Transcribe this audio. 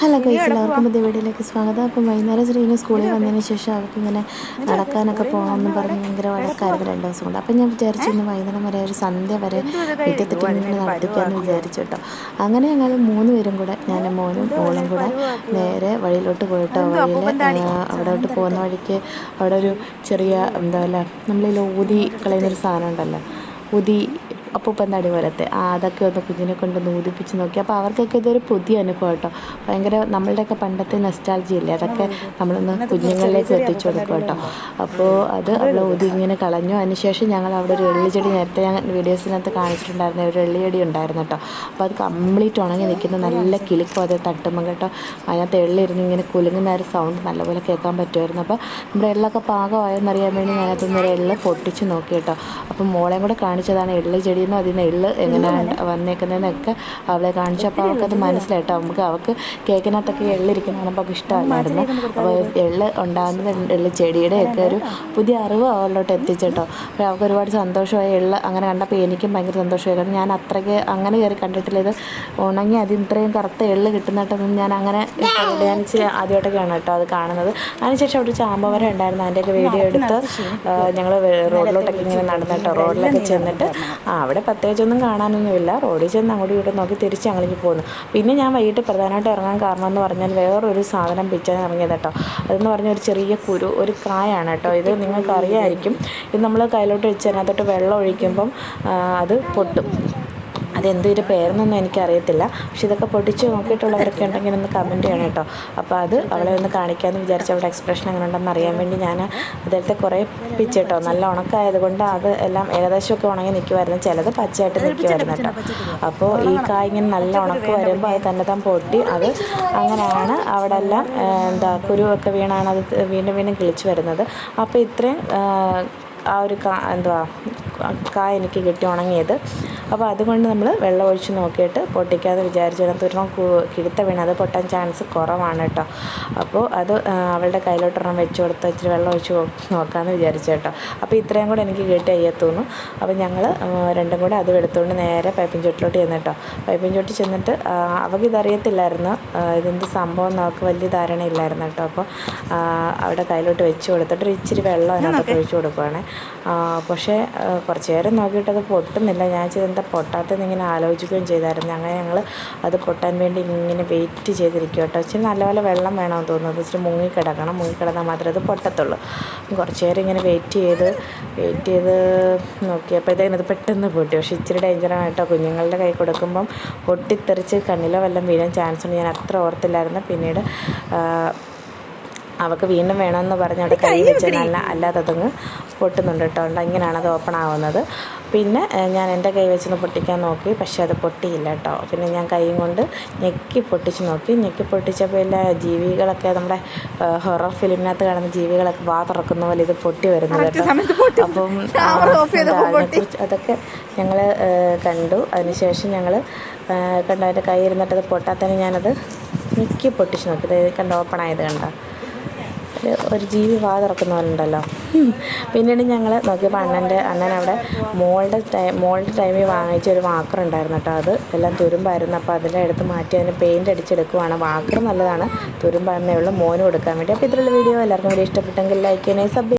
Hello guys എല്ലാവർക്കും പുതിയ വീഡിയോയിലേക്ക് സ്വാഗതം. അപ്പം വൈകുന്നേരം ശ്രീന് സ്കൂളിൽ വന്നതിന് ശേഷം അവർക്ക് ഇങ്ങനെ നടക്കാനൊക്കെ പോകണമെന്ന് പറഞ്ഞ് ഭയങ്കര വഴക്കായിരുന്നു രണ്ട് ദിവസം കൊണ്ട്. അപ്പം ഞാൻ വിചാരിച്ചു ഇന്ന് വൈകുന്നേരം വരെ ഒരു സന്ധ്യ വരെ മുറ്റത്തിട്ട് ഇങ്ങനെ നടത്തിക്കാമെന്ന് വിചാരിച്ചു കേട്ടോ. അങ്ങനെ ഞങ്ങൾ മൂന്ന് പേരും കൂടെ ഞാൻ മോനും മോളും കൂടെ നേരെ വഴിയിലോട്ട് പോയിട്ടോ വഴിയിൽ അവിടോട്ട് പോകുന്ന വഴിക്ക് അവിടെ ഒരു ചെറിയ എന്താ പറയുക നമ്മളിൽ ഊതി കളയുന്നൊരു സാധനം ഉണ്ടല്ലോ. ഊതി അപ്പൂപ്പന്താടി പോലത്തെ ആ അതൊക്കെ ഒന്ന് കുഞ്ഞിനെ കൊണ്ട് ഊതിപ്പിച്ച് നോക്കി. അപ്പോൾ അവർക്കൊക്കെ ഇതൊരു പുതിയ അനുഭവം കേട്ടോ. ഭയങ്കര നമ്മളുടെയൊക്കെ പണ്ടത്തെ നെസ്റ്റാൾജി ഇല്ലേ? അതൊക്കെ നമ്മളൊന്ന് കുഞ്ഞുങ്ങളിലേക്ക് എത്തിച്ചു കൊടുക്കും കേട്ടോ. അപ്പോൾ അത് അവൾ ഊതി ഇങ്ങനെ കളഞ്ഞു. അതിനുശേഷം ഞങ്ങൾ അവിടെ ഒരു എള്ളിച്ചെടി നേരത്തെ ഞാൻ വീഡിയോസിനകത്ത് കാണിച്ചിട്ടുണ്ടായിരുന്നു ഒരു എള്ളിച്ചെടി ഉണ്ടായിരുന്നു കേട്ടോ. അപ്പോൾ അത് കംപ്ലീറ്റ് ഉണങ്ങി നിൽക്കുന്ന നല്ല കിളിക്കും അത് തട്ടുമ്പോൾ കേട്ടോ. അതിനകത്ത് എള്ളിരുന്ന് ഇങ്ങനെ കുലുങ്ങുന്ന ഒരു സൗണ്ട് നല്ലപോലെ കേൾക്കാൻ പറ്റുമായിരുന്നു. അപ്പോൾ നമ്മുടെ എള്ളൊക്കെ പാകമായെന്നറിയാൻ വേണ്ടി ഞാനതൊന്നൊരു എള്ള് പൊട്ടിച്ച് നോക്കി കേട്ടോ. അപ്പം മോളെയും കൂടെ കാണിച്ചതാണ് എള്ളി ചെടിയിൽ അതിൽ നിന്ന് എള്ള് എങ്ങനെയാണ് വന്നേക്കുന്നതെന്നൊക്കെ അവളെ കാണിച്ചു അപ്പോൾ അവൾക്കത് മനസ്സിലായിട്ടോ? നമുക്ക് അവൾക്ക് കേക്കിനകത്തൊക്കെ എള്ളിരിക്കുന്നതാണ് അപ്പോൾ അവൾക്ക് ഇഷ്ടമല്ലായിരുന്നു അപ്പോൾ എള്ള് ഉണ്ടാകുന്നത് എള്ള് ചെടിയുടെ ഒക്കെ ഒരു പുതിയ അറിവ് അവളിലോട്ട് എത്തിച്ചിട്ടോ? അപ്പോൾ അവൾക്ക് ഒരുപാട് സന്തോഷമായി. എള്ള് അങ്ങനെ കണ്ടപ്പോൾ എനിക്കും ഭയങ്കര സന്തോഷമായി. കാരണം ഞാൻ അത്രയ്ക്ക് അങ്ങനെ കയറി കണ്ടിട്ടില്ല. ഇത് ഉണങ്ങി അതിന് ഇത്രയും കറുത്ത എള്ള് കിട്ടുന്നിട്ടൊന്നും ഞാൻ അങ്ങനെ ഞാൻ ആദ്യമായിട്ടൊക്കെയാണ് കേട്ടോ അത് കാണുന്നത്. അതിനുശേഷം അവിടെ ചാമ്പവരം ഉണ്ടായിരുന്നു. അതിന്റെയൊക്കെ വീഡിയോ എടുത്ത് ഞങ്ങൾ റോഡിലോട്ടൊക്കെ ഇങ്ങനെ നടന്നിട്ടോ റോഡിലൊക്കെ ചെന്നിട്ട് ആ അവിടെ പ്രത്യേകിച്ചൊന്നും കാണാനൊന്നുമില്ല. റോഡിൽ ചെന്ന് അങ്ങോട്ടും ഇങ്ങോട്ടും നോക്കി തിരിച്ച് ഞങ്ങളിങ്ങ് പോകുന്നു. പിന്നെ ഞാൻ വൈകിട്ട് പ്രധാനമായിട്ട് ഇറങ്ങാൻ കാരണം എന്ന് പറഞ്ഞാൽ വേറൊരു സാധനം പിച്ചാൻ ഇറങ്ങിയത് കേട്ടോ. അതെന്ന് പറഞ്ഞാൽ ഒരു ചെറിയ കുരു ഒരു കായാണ് കേട്ടോ. ഇത് നിങ്ങൾക്ക് അറിയാമായിരിക്കും ഇത് നമ്മൾ കയ്യിലോട്ട് വെച്ച് അതിനകത്തോട്ട് വെള്ളം ഒഴിക്കുമ്പം അത് പൊട്ടും. അതെന്തൊരു പേരെന്നൊന്നും എനിക്കറിയത്തില്ല. പക്ഷെ ഇതൊക്കെ പൊട്ടിച്ച് നോക്കിയിട്ടുള്ളവരൊക്കെ ഉണ്ടെങ്കിൽ ഒന്ന് കമന്റ് ചെയ്യണം കേട്ടോ. അപ്പോൾ അത് അവളെ ഒന്ന് കാണിക്കാമെന്ന് വിചാരിച്ച് അവളുടെ എക്സ്പ്രഷൻ എങ്ങനെ ഉണ്ടെന്ന് അറിയാൻ വേണ്ടി ഞാൻ അതിലത്തെ കുറേ പിച്ച് കേട്ടോ. നല്ല ഉണക്കായതുകൊണ്ട് അത് എല്ലാം ഏകദേശമൊക്കെ ഉണങ്ങി നിൽക്കുമായിരുന്നു ചിലത് പച്ചയായിട്ട് നിൽക്കുമായിരുന്നു കേട്ടോ. അപ്പോൾ ഈ കായ് ഇങ്ങനെ നല്ല ഉണക്ക് വരുമ്പോൾ അത് തന്നെ താൻ പൊട്ടി അത് അങ്ങനെയാണ് അവിടെ എല്ലാം എന്താ കുരുവൊക്കെ വീണാണ് അത് വീണ്ടും വീണ്ടും കിളിച്ച് വരുന്നത്. അപ്പോൾ ഇത്രയും ആ ഒരു കാ എന്തുവാ കായ എനിക്ക് കിട്ടി ഉണങ്ങിയത്. അപ്പോൾ അതുകൊണ്ട് നമ്മൾ വെള്ളം ഒഴിച്ച് നോക്കിയിട്ട് പൊട്ടിക്കാതെ വിചാരിച്ചു അതിനകത്തൊരെണ്ണം കിടുത്ത വീണ്. അത് പൊട്ടാൻ ചാൻസ് കുറവാണ് കേട്ടോ. അപ്പോൾ അത് അവളുടെ കയ്യിലോട്ടൊരെണ്ണം വെച്ച് കൊടുത്ത് ഇച്ചിരി വെള്ളം ഒഴിച്ച് നോക്കാമെന്ന് വിചാരിച്ചു കേട്ടോ. അപ്പോൾ ഇത്രയും കൂടെ എനിക്ക് കേട്ട് അയ്യത്തോന്നു. അപ്പോൾ ഞങ്ങൾ രണ്ടും കൂടെ അതും എടുത്തുകൊണ്ട് നേരെ പൈപ്പിൻ ചോട്ടിലോട്ട് ചെന്ന് കേട്ടോ. പൈപ്പിൻ ചോട്ടിൽ ചെന്നിട്ട് അവൾക്ക് ഇതറിയത്തില്ലായിരുന്നു ഇതിന്റെ സംഭവം നമുക്ക് വലിയ ധാരണയില്ലായിരുന്നു കേട്ടോ. അപ്പോൾ അവിടെ കയ്യിലോട്ട് വെച്ച് കൊടുത്തിട്ട് ഇച്ചിരി വെള്ളം അതിനകത്ത് ഒഴിച്ച് കൊടുക്കുവാണ്. പക്ഷേ കുറച്ച് നേരം നോക്കിയിട്ട് അത് പൊട്ടുന്നില്ല. ഞാൻ ചെയ്തെന്താ പൊട്ടാത്തതെന്ന് ഇങ്ങനെ ആലോചിക്കുകയും ചെയ്തായിരുന്നു. അങ്ങനെ ഞങ്ങൾ അത് പൊട്ടാൻ വേണ്ടി ഇങ്ങനെ വെയിറ്റ് ചെയ്തിരിക്കും കേട്ടോ. ഇച്ചിരി നല്ലപോലെ വെള്ളം വേണമെന്ന് തോന്നുന്നത് ഇച്ചിരി മുങ്ങിക്കിടക്കണം മുങ്ങിക്കിടന്നാൽ മാത്രമേ അത് പൊട്ടത്തുള്ളൂ. കുറച്ച് നേരം ഇങ്ങനെ വെയിറ്റ് ചെയ്ത് വെയിറ്റ് ചെയ്ത് നോക്കിയപ്പോഴത്തേക്കിനത് പെട്ടെന്ന് പൊട്ടി. പക്ഷേ ഇച്ചിരി ഡേഞ്ചറാണ് കുഞ്ഞുങ്ങളുടെ കൈ കൊടുക്കുമ്പം പൊട്ടിത്തെറിച്ച് കണ്ണിലോ വല്ലതും വീഴാൻ ചാൻസ് ഉണ്ട് ഞാൻ അത്ര ഓർത്തില്ലായിരുന്നു. പിന്നീട് അവൾക്ക് വീണ്ടും വേണമെന്ന് പറഞ്ഞ് അവിടെ കൈ വെച്ച് നല്ല അല്ലാതെ അതങ്ങ് പൊട്ടുന്നുണ്ട് കേട്ടോ. ഉണ്ട് ഇങ്ങനെയാണ് അത് ഓപ്പൺ ആവുന്നത്. പിന്നെ ഞാൻ എന്റെ കൈ വെച്ചൊന്ന് പൊട്ടിക്കാൻ നോക്കി. പക്ഷേ അത് പൊട്ടിയില്ല കേട്ടോ. പിന്നെ ഞാൻ കൈ കൊണ്ട് ഞെക്കി പൊട്ടിച്ച് നോക്കി. ഞെക്കി പൊട്ടിച്ചപ്പോൾ എല്ലാ ജീവികളൊക്കെ നമ്മുടെ ഹൊറർ ഫിലിമിനകത്ത് കാണുന്ന ജീവികളൊക്കെ വാ തുറക്കുന്ന പോലെ ഇത് പൊട്ടി വരുന്നത് കേട്ടോ. അപ്പം അതൊക്കെ ഞങ്ങൾ കണ്ടു. അതിനുശേഷം ഞങ്ങൾ കണ്ടു. അതിന്റെ കൈ ഇരുന്നിട്ട് അത് പൊട്ടാത്തതിന് ഞാനത് ഞെക്കി പൊട്ടിച്ച് നോക്കി. ഇത് കണ്ട് ഓപ്പൺ ആയത് കണ്ടോ? ഒരു ജീവി വാ തുറക്കുന്ന പോലെ ഉണ്ടല്ലോ. പിന്നീട് ഞങ്ങൾ നോക്കിയപ്പോൾ അണ്ണന്റെ അണ്ണൻ അവിടെ മോളുടെ ടൈം മോളുടെ ടൈമിൽ വാങ്ങിച്ച ഒരു വാക്കർ ഉണ്ടായിരുന്നു കേട്ടോ അത്. എല്ലാം തുരുമ്പായിരുന്നു. അപ്പോൾ അതിന്റെ അടുത്ത് മാറ്റി അതിന് പെയിന്റ് അടിച്ചെടുക്കുവാണ്. വാക്കർ നല്ലതാണ്. തുരുമ്പായിരുന്നേ ഉള്ളൂ. മോന് കൊടുക്കാൻ വേണ്ടി. അപ്പോൾ ഇതിലുള്ള വീഡിയോ. എല്ലാവർക്കും വീഡിയോ ഇഷ്ടപ്പെട്ടെങ്കിൽ ലൈക്ക് ചെയ്യണേ സബ്